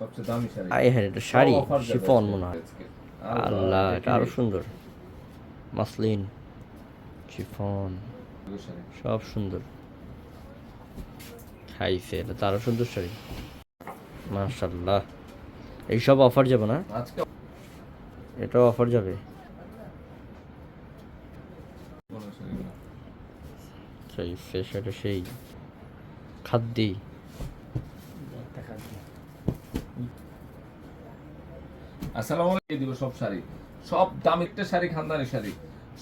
সবচেয়ে দামি শাড়ি। আই হ্যাঁ এটা শাড়ি শিফন মনে হয় আল্লাহ এটা আরও সুন্দর। মাসলিন শিফন সব সুন্দর। খাইছে এটা তো আরও সুন্দর শাড়ি। মাশাল্লাহ এইসব অফার যাবে না? এটাও অফার যাবে। সেই এটা সেই। খাদ্যি আসসালামু আলাইকুম দিব সব শাড়ি। সব দামি একটা শাড়ি খানদানি শাড়ি।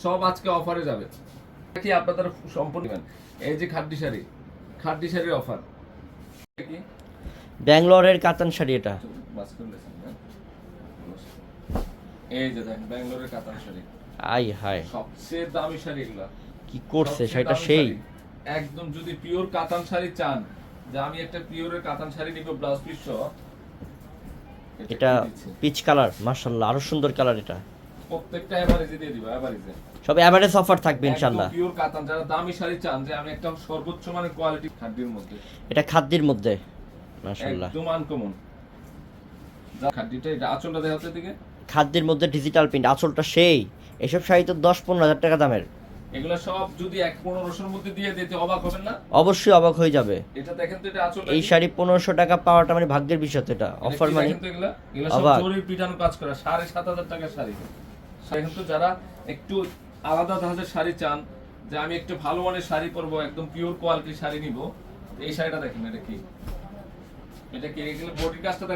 সব আজকে অফারে যাবে। কি আপনাদের সম্পূর্ণ এই যে খাদ্যি শাড়ি খাদ্যি শাড়ির অফার কি ব্যাঙ্গালোরের কাতান শাড়ি এটা। হ্যাঁ? এই যে দেখেন ব্যাঙ্গালোরের কাতান শাড়ি। আই হায়। সবচেয়ে দামি শাড়ি এগুলা। কি করছে সেটা সেই। একদম যদি পিওর কাতান শাড়ি চান যে আমি একটা পিওরের কাতান শাড়ি নিব ব্লাউজ পিস সহ এটা পিচ কালার মাশাল্লাহ আরও সুন্দর কালার এটা। প্রত্যেকটা এভারেজে দিয়ে দিব এভারেজে সব অ্যাভারেজ অফার থাকবে ইনশাল্লাহ পিওর কাতান যারা দামি শাড়ি চান যে আমি একটা সর্বোচ্চ মানের কোয়ালিটি খাদ্যের মধ্যে। এটা খাদ্যের মধ্যে মাশাল্লাহ একদম আনকমন খাদ্যটা এটা আঁচলটা দেখাতে দিকে খাদ্যের মধ্যে ডিজিটাল প্রিন্ট আঁচলটা সেই। এসব শাড়ি তো দশ পনেরো হাজার টাকা দামের। এগুলো সব যদি এক পনেরোশোর মধ্যে দিয়ে দিতে অবাক হবেন না? অবশ্যই অবাক হয়ে যাবে। এটা দেখেন তো এটা আঁচলটা এই শাড়ি পনেরোশো টাকা পাওয়াটা মানে ভাগ্যের বিষয় তো এটা। অফার মানে এগুলা? এগুলা সব। পিটানো কাজ করা সাড়ে সাত হাজার টাকার শাড়ি। দেখেন তো যারা একটু আলাদা ধাঁচের শাড়ি চান যে আমি একটু ভালো মানের শাড়ি পরবো একদম পিওর কোয়ালিটির শাড়ি নিব এই শাড়িটা দেখেন এটা কি? এটা কি? এগুলো বডির কাজটা না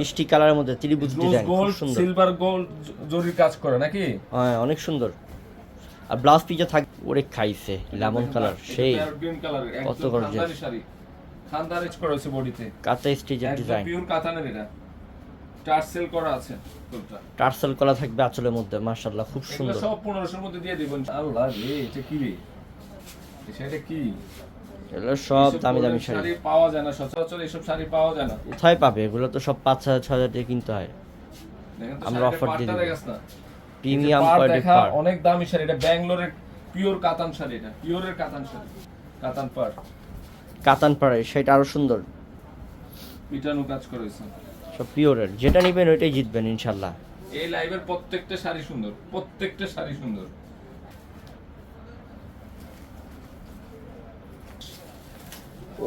মিষ্টি কালারের মধ্যে ত্রিভুজ ডিজাইন গোল্ড সিলভার গোল্ড জরির কাজ করে নাকি? হ্যাঁ অনেক সুন্দর। আর ব্লাউজ পিজে থাক ওরে খাইছে লেমন কালার সেই। কত করা হয়েছে বডিতে কাতা স্টিচের ডিজাইন পিওর কাতানের এটা। টার্সেল করা আছে টার্সেল কলা থাকবে আঁচলের মধ্যে মাশাল্লাহ খুব সুন্দর। সব মধ্যে দিয়ে দিবেন। আল্লাহ রে এটা কি রে? সেটা কি? এগুলো সব দামি দামি শাড়ি। পাওয়া যায় না সচরাচর এসব শাড়ি পাওয়া যায় না। কোথায় পাবে? এগুলো তো সব পাঁচ হাজার ছ হাজার দিয়ে কিনতে হয়। আমরা শাড়িটার offer প্রিমিয়াম কোয়ালিটি দেখা, পার অনেক দামি শাড়ি এটা ব্যাঙ্গালোরের পিওর কাতান শাড়ি এটা পিওরের কাতান শাড়ি কাতান পাড়। কাতান পাড়ে সেটা আরও সুন্দর। পিটানো কাজ করেছে। সব পিওরের যেটা নিবেন ওইটাই জিতবেন ইনশাল্লাহ। এই লাইভের প্রত্যেকটা শাড়ি সুন্দর প্রত্যেকটা শাড়ি সুন্দর।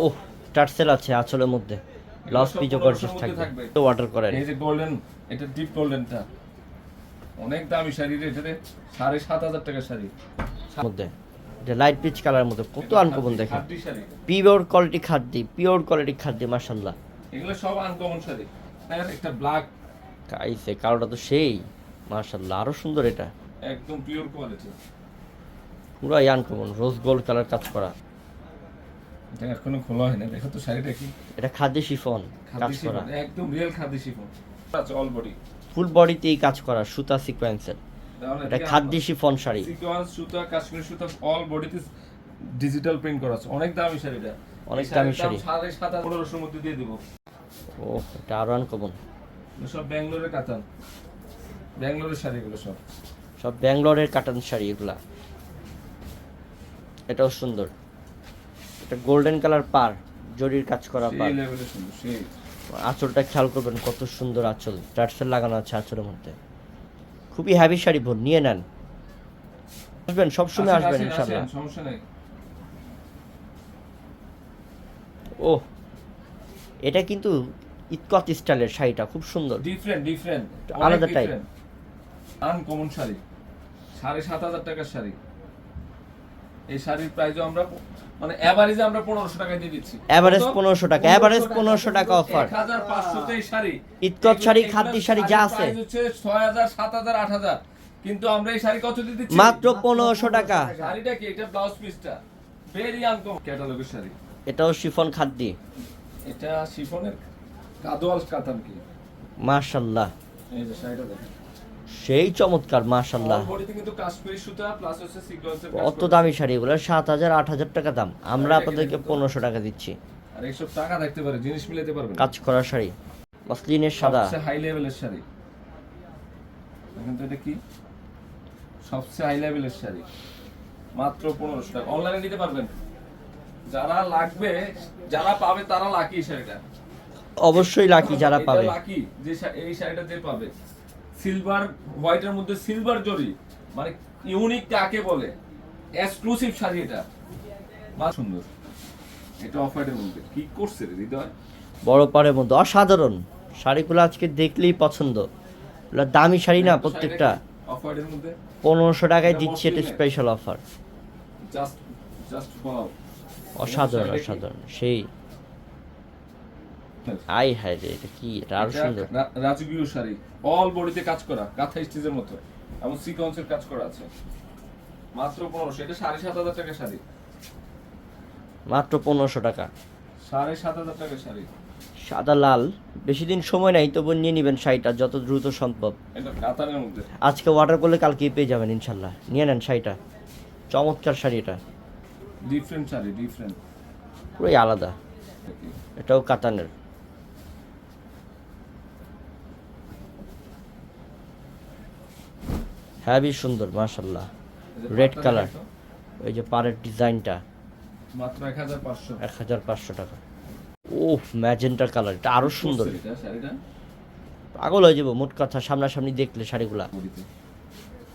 ওহ টার্সেল আছে আঁচলের মধ্যে। সব পিজও গর্জিয়াস থাকবে। তো ওয়াটার করেন। এই যে গোল্ডেন এটা ডিপ গোল্ডেনটা অনেক দামি শাড়ি রে সাড়ে সাত হাজার টাকা শাড়ি। মধ্যে লাইট পিচ কালারের মধ্যে কত আনকমন দেখেন। পিওর কোয়ালিটি খাদ্যি পিওর কোয়ালিটি খাদ্যি মাশাল্লাহ এগুলো সব আনকমন শাড়ি। আর একটা ব্ল্যাক খাইছে কালোটা তো সেই মাশাল্লাহ আরও সুন্দর এটা। একদম পিওর কোয়ালিটি পুরাই আনকমন রোজ গোল্ড কালার কাজ করা। এটা এখনও খোলা হয়নি দেখো তো শাড়িটা কি। এটা খাদ্যি শিফন কাজ করা। একদম real khadi chiffon. All body full বডিতেই কাজ করা সুতা সিকোয়েন্সের এটা খাদ্যি শিফন শাড়ি। সিকোয়েন্স সুতা কাশ্মীর সুতা অল বডিতে ডিজিটাল প্রিন্ট করা আছে। অনেক দামি শাড়িটা অনেক দামি শাড়ি। সাড়ে সাত হাজার মধ্যে দিয়ে দিব। ও এটা আরও আনকমন এগুলো সব ব্যাঙ্গালোরের কাতান। ব্যাঙ্গালোরের শাড়িগুলো সব। সব ব্যাঙ্গালোরের কাটান শাড়ি এগুলা। এটাও সুন্দর। এটা গোল্ডেন কালার পার জরির কাজ করা পার। আঁচলটা খেয়াল করবেন কত সুন্দর আঁচল টার্সেল লাগানো আছে আঁচলের মধ্যে। খুবই হ্যাভি শাড়ি ভোর নিয়ে নেন। আসবেন সবসময় আসবেন ইনশাল্লাহ। ও এটা কিন্তু ইতকত স্টাইলের শাড়িটা খুব সুন্দর। ডিফারেন্ট ডিফারেন্ট আলাদা টাইপ আনকমন শাড়ি সাড়ে সাত হাজার টাকার শাড়ি। এই শাড়ির প্রাইসও আমরা মানে এভারেজে আমরা পনেরোশো টাকায় দিয়ে দিচ্ছি। Average 1500 টাকা, average 1500 টাকা offer। এক হাজার শাড়ি। ইতকত শাড়ি, এগুলো- শাড়ি যা আছে। হচ্ছে ছয় হাজার সাত হাজার আট হাজার কিন্তু আমরা এই শাড়ি কত দিয়ে দিচ্ছি? মাত্র পনেরোশো টাকা। শাড়িটা কি? এটা ব্লাউজ পিসটা ভেরি আনকমন ক্যাটালগের শাড়ি। এটাও শিফন খাদ্যি। এটা শিফনের কাদোয়াল কাতান কি? মাশাল্লাহ। এই যে শাড়িটা দেখেন। সেই চমৎকার মাশাল্লাহ অত দামি শাড়ি এগুলো? সাত হাজার আট হাজার টাকা দাম। আমরা আপনাদেরকে পনেরোশো টাকা দিচ্ছি। আর এইসব টাকা দেখতে পারে জিনিস মিলাতে পারবে কাজ করা শাড়ি। মসলিনের সাদা। হাই লেভেলের শাড়ি। দেখেন তো এটা কি? সবচেয়ে হাই লেভেলের শাড়ি। মাত্র পনেরোশো টাকা। অনলাইনে নিতে পারবেন। যারা লাগবে যারা পাবে তারা লাকি শাড়িটা। অবশ্যই লাকি যারা পাবে। লাকি যে এই শাড়িটা যে পাবে। সিলভার হোয়াইটের মধ্যে সিলভার জরি মানে ইউনিক কাকে বলে? এক্সক্লুসিভ শাড়ি এটা। সুন্দর। এটা অফ হোয়াইটের মধ্যে। কি করছে রে হৃদয়? বড় পাড়ের মধ্যে। অসাধারণ। শাড়িগুলো আজকে দেখলেই পছন্দ। দামি শাড়ি না প্রত্যেকটা। অফ হোয়াইটের মধ্যে। পনেরোশো টাকায় দিচ্ছি এটা স্পেশাল অফার জাস্ট জাস্ট অসাধারণ অসাধারণ। সেই আই হায় রে এটা কি? আরও সুন্দর। রাজকীয় শাড়ি। অল বডিতে কাজ করা কাঁথা স্টিচের মতো। এবং সিকোয়েন্সের কাজ করা আছে। মাত্র পনেরোশো। এটা সাড়ে সাত হাজার টাকা শাড়ি। মাত্র টাকা। সাড়ে সাত হাজার টাকা শাড়ি। সাদা লাল। বেশি দিন সময় নাই তবু নিয়ে নেবেন শাড়িটা যত দ্রুত সম্ভব। আজকে অর্ডার করলে কালকে পেয়ে যাবেন ইনশাল্লাহ। নিয়ে নেন শাড়িটা। চমৎকার শাড়ি এটা। ডিফারেন্ট শাড়ি ডিফারেন্ট পুরোই আলাদা। এটাও কাতানের। হ্যাভি সুন্দর মাশাল্লাহ রেড কালার ওই যে পাড়ের ডিজাইনটা। মাত্র এক হাজার পাঁচশো। এক হাজার পাঁচশো টাকা। ও ম্যাজেন্টা কালার এটা আরও সুন্দর। পাগল হয়ে যাব মোট কথা সামনাসামনি দেখলে শাড়িগুলা।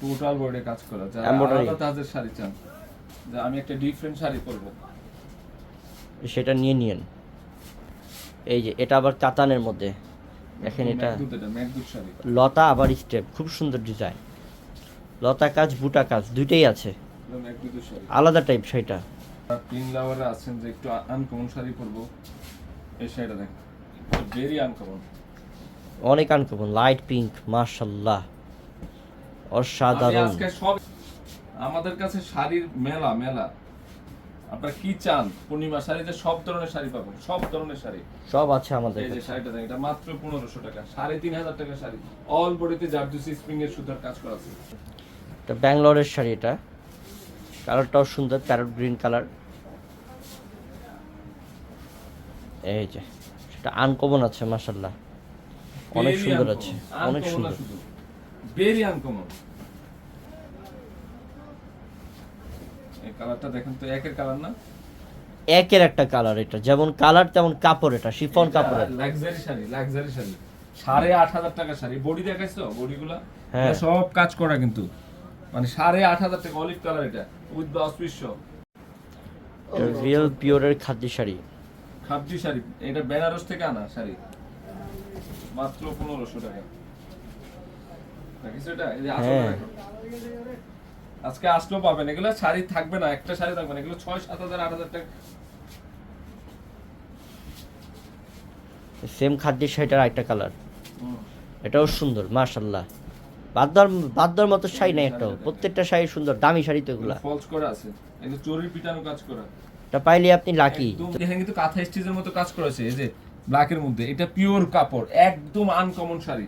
টোটাল বডি কাজ করা। যারা। আলাদা তাদের শাড়ি চান যে আমি একটা ডিফারেন্ট শাড়ি পরবো। সেটা নিয়ে নিয়েন। এই যে এটা আবার কাতানের মধ্যে। দেখেন এটা লতা আবার স্টেপ খুব সুন্দর ডিজাইন লতা কাজ বুটা কাজ দুইটাই আছে। আলাদা টাইপ শাড়িটা। পিন লাভারে আছেন যে একটু আনকমন শাড়ি পরবো এই শাড়িটা দেখেন। ভেরি আনকমন অনেক আনকমন লাইট পিঙ্ক মার্শাল্লাহ অসাধারণ। আজকে সব আমাদের কাছে শাড়ির মেলা মেলা। আপনারা কি চান? পূর্ণিমা শাড়িতে সব ধরনের শাড়ি পাবেন সব ধরনের শাড়ি। সব আছে আমাদের এই যে শাড়িটা দেখেন এটা মাত্র পনেরোশো টাকা সাড়ে তিন হাজার টাকা শাড়ি। অল বডিতে জারদুসি স্প্রিং এর সুতার কাজ করা আছে। এটা ব্যাঙ্গালোরের শাড়ি এটা। কালারটাও সুন্দর প্যারট গ্রিন কালার এই যে সেটা আনকমন আছে মার্শাল্লাহ অনেক সুন্দর আছে অনেক সুন্দর। ভেরি আনকমন কালারটা দেখেন তো একের কালার না? একের একটা কালার এটা যেমন কালার তেমন কাপড় এটা chiffon luxury sari luxury sari. সাড়ে আট হাজার টাকা শাড়ি। বডি দেখাইছো? বডিগুলা? হ্যাঁ। সব কাজ করা কিন্তু। মানে সাড়ে আট হাজার টাকা অলিভ কালার এটা উইথ রিয়েল পিওরের খাদ্য শাড়ি। খাবজি শাড়ি এটা বেনারস থেকে আনা শাড়ি। মাত্র পনেরোশো টাকা। দেখিস এটা? এই যে আসলে হ্যাঁ। আজকে আসলেও পাবেন। এগুলো শাড়ি থাকবে না একটা শাড়ি থাকবে না। এগুলো ছয় সাত হাজার আট হাজার টাকা। সেম খাদ্য শাড়িটার একটা কালার এটাও সুন্দর মার্শাল্লাহ বাদ দেওয়ার মতো শাড়ি নাই একটাও প্রত্যেকটা শাড়ি সুন্দর দামি শাড়ি তো এগুলা। ফলস করা আছে। এগুলো চোরের পিটানো কাজ করা। এটা পাইলে আপনি লাকি একদম এখানে কিন্তু কাঁথা স্টিচের মতো কাজ করেছে এই যে ব্ল্যাকের মধ্যে এটা পিওর কাপড় একদম আনকমন শাড়ি।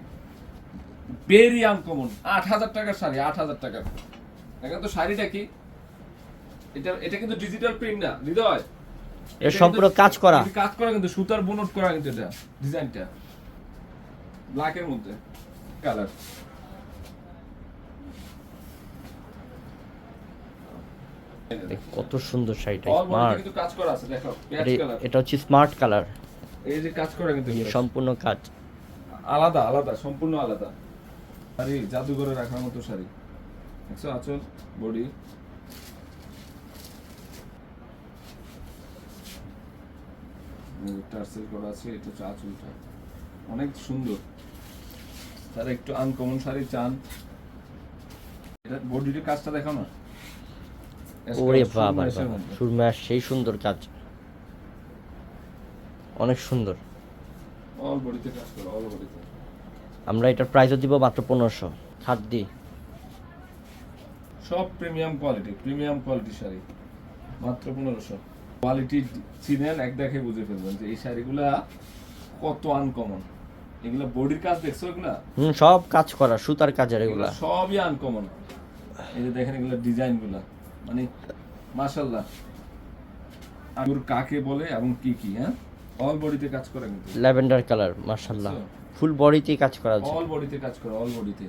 ভেরি আনকমন আট হাজার টাকার শাড়ি আট হাজার টাকার। দেখেন তো শাড়িটা কি? এটা এটা কিন্তু ডিজিটাল প্রিন্ট না হৃদয়। এটা সম্পূর্ণ কাজ করা। কাজ করা কিন্তু সুতার বুনট করা কিন্তু এটা ডিজাইনটা ব্ল্যাকের মধ্যে কালার কত সুন্দর শাড়িটা স্মার্ট কাজ করা আছে দেখো এটা হচ্ছে স্মার্ট কালার এই যে কাজ করা কিন্তু সম্পূর্ণ কাজ। আলাদা আলাদা সম্পূর্ণ আলাদা। শাড়ি জাদুঘরে রাখার মতো শাড়ি। দেখছ আচল বডি টার্সেল করা আছে এটা হচ্ছে আঁচলটা। অনেক সুন্দর। তারা একটু আনকমন শাড়ি চান। এটা বডির কাজটা দেখো না। ওরে বাবা। সুরমা সেই সুন্দর কাজ। অনেক সুন্দর। অল বডিতে কাজ করা অল বডিতে আমরা এটার প্রাইসও দিব মাত্র পনেরোশো। খাদ্যি সব premium quality premium quality sari. মাত্র পনেরোশো। কোয়ালিটি চিনেন এক দেখে বুঝে ফেলবেন যে এই শাড়িগুলা কত আনকমন এগুলা বডির কাজ দেখছ এগুলা? হুম সব কাজ করা সুতার কাজের এগুলা এগুলা। সবই আনকমন এই যে দেখেন এগুলা ডিজাইনগুলা। মানে মাশাল্লাহ আগুর কাকে বলে এবং কি কি হ্যাঁ? অল বডিতে কাজ করে কিন্তু। ল্যাভেন্ডার কালার মার্শাল্লাহ ফুল বডিতেই কাজ করা আছে অল বডিতে কাজ করে অল বডিতে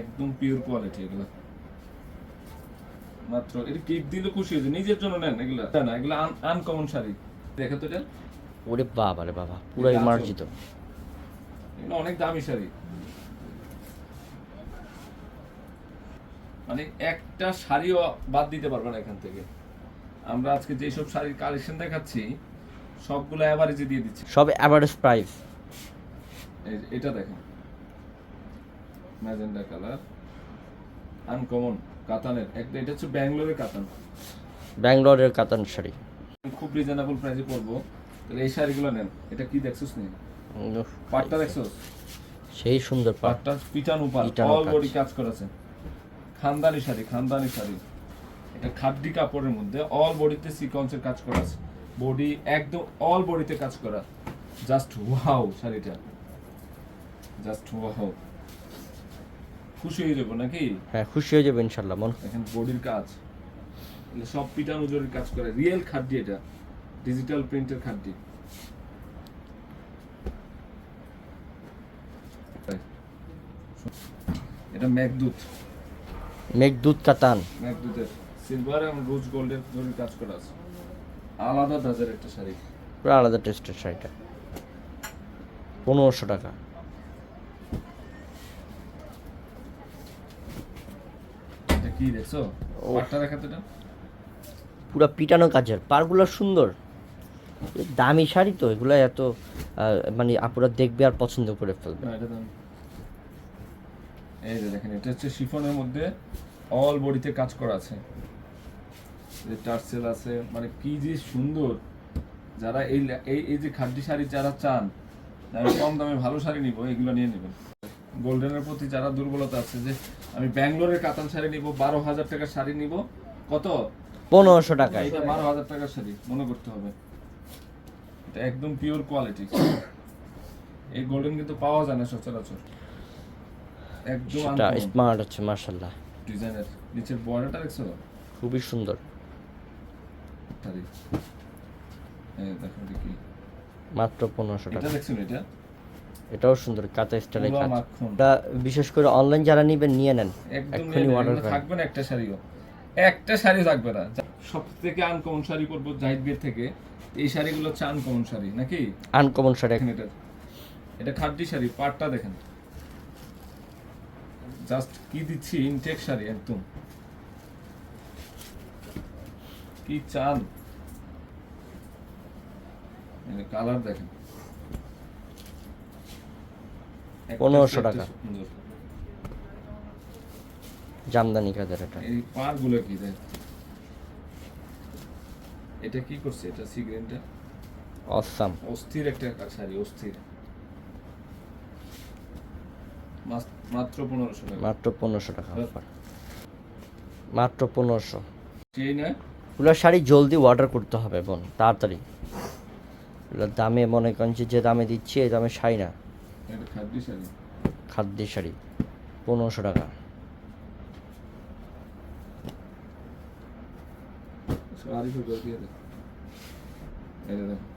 একদম পিওর কোয়ালিটি এগুলা। মাত্র এটা কিপ দিলে খুশি হয়েছে? নিজের জন্য নেন এগুলা। না এগুলা আনকমন শাড়ি। দেখে তো এটা। ওরে বাবা রে বাবা পুরাই মার্জিত। এগুলো অনেক দামি শাড়ি। মানে একটা শাড়িও বাদ দিতে পারবে না এখান থেকে। আমরা আজকে যেসব শাড়ির কালেকশন দেখাচ্ছি সবগুলো অ্যাভারেজে দিয়ে দিচ্ছি। সব অ্যাভারেজ প্রাইস এটা দেখেন। Magenta colour. আনকমন কাতানের। একটা এটা হচ্ছে ব্যাঙ্গালোরের কাতান। ব্যাঙ্গালোরের কাতান শাড়ি। খুব রিজনেবল প্রাইসে পড়ব তাহলে এই শাড়িগুলো নেন। এটা কি দেখছোস নি? পাটটা দেখছোস? সেই সুন্দর পাটটা পিটানো পাট। অল বডি কাজ করেছে। খানদানি শাড়ি খানদানি শাড়ি। এটা খাদ্দি কাপড়ের মধ্যে অল বডিতে সিকোয়েন্সের কাজ করা আছে। বডি একদম অল বডিতে কাজ করা। জাস্ট ওয়াও শাড়িটা। জাস্ট ওয়াও খুশি হয়ে যাব নাকি? হ্যাঁ খুশি হয়ে যাবে ইনশাল্লাহ মন। দেখেন বডির কাজ। সব পিটানো জরির কাজ করে। রিয়েল খাদ্যি এটা। ডিজিটাল প্রিন্টের খাদ্যি। এটা মেঘদূত মেঘদূত কাতান মেঘদূতের সিলভার এবং রোজ গোল্ডের কাজ করা আছে। আলাদা একটা শাড়ি। পুরো আলাদা টেস্টের শাড়িটা। পনেরোশো টাকা। এটা কি দেখছ? পাটটা দেখাতে পুরো পিটানো কাজের। পারগুলো সুন্দর। দামি শাড়ি তো এগুলো এত মানে আপুরা দেখবে আর পছন্দ করে ফেলবে। এটা দাম। এই যে দেখেন এটা হচ্ছে শিফনের মধ্যে অল বডিতে কাজ করা আছে। যে টার্সেল আছে মানে কি যে সুন্দর। যারা এই এই এই যে খাদ্য শাড়ি যারা চান যারা কম দামে ভালো শাড়ি নিব এগুলো নিয়ে নেবেন। গোল্ডেনের প্রতি যারা দুর্বলতা আছে যে আমি ব্যাঙ্গালোরের কাতান শাড়ি নিব বারো হাজার টাকার শাড়ি নিব কত? পনেরোশো টাকা এটা বারো হাজার টাকার শাড়ি মনে করতে হবে। এটা একদম পিওর কোয়ালিটি এই গোল্ডেন কিন্তু পাওয়া যায় না সচরাচর। সেটা স্মার্ট হচ্ছে মার্শাল্লাহ ডিজাইনের নিচের বর্ডারটা দেখছ? খুবই সুন্দর। দেখো দেখি মাত্র পনেরোশো টাকা। এটা? এটাও সুন্দর কাঁচা স্টাইলের পুরো কাজ এটা বিশেষ করে অনলাইন যারা নিবেন নিয়ে নেন। এক্ষুনি অর্ডার করেন। থাকবে না একটা শাড়িও। একটা শাড়ি থাকবে না। সব থেকে আনকমন শাড়ি করব জাহিদ বিয়ের থেকে। এই শাড়িগুলো হচ্ছে আনকমন শাড়ি নাকি? আনকমন শাড়ি। এটা খাদ্যি শাড়ি পাটটা দেখেন। জাস্ট কি দিচ্ছি ইনটেক শাড়ি একদম। কি চান কালার দেখেন। 1500 টাকা। জামদানি কাজের এটা? এই পারগুলো কি দেখ এটা কি করছে? এটা সিগ্রেনটা অসাম। অস্থির একটা শাড়ি অস্থির। মাত্র পনেরোশো টাকা। মাত্র পনেরোশো টাকা অফার মাত্র পনেরোশো। না এগুলো শাড়ি জলদি অর্ডার করতে হবে বোন তাড়াতাড়ি। এগুলোর দামে মনে করেন যে দামে দিচ্ছি এই দামে শাড়ি না। খাদ্য শাড়ি। খাদ্য শাড়ি পনেরোশো টাকা। দিয়ে। দেখো।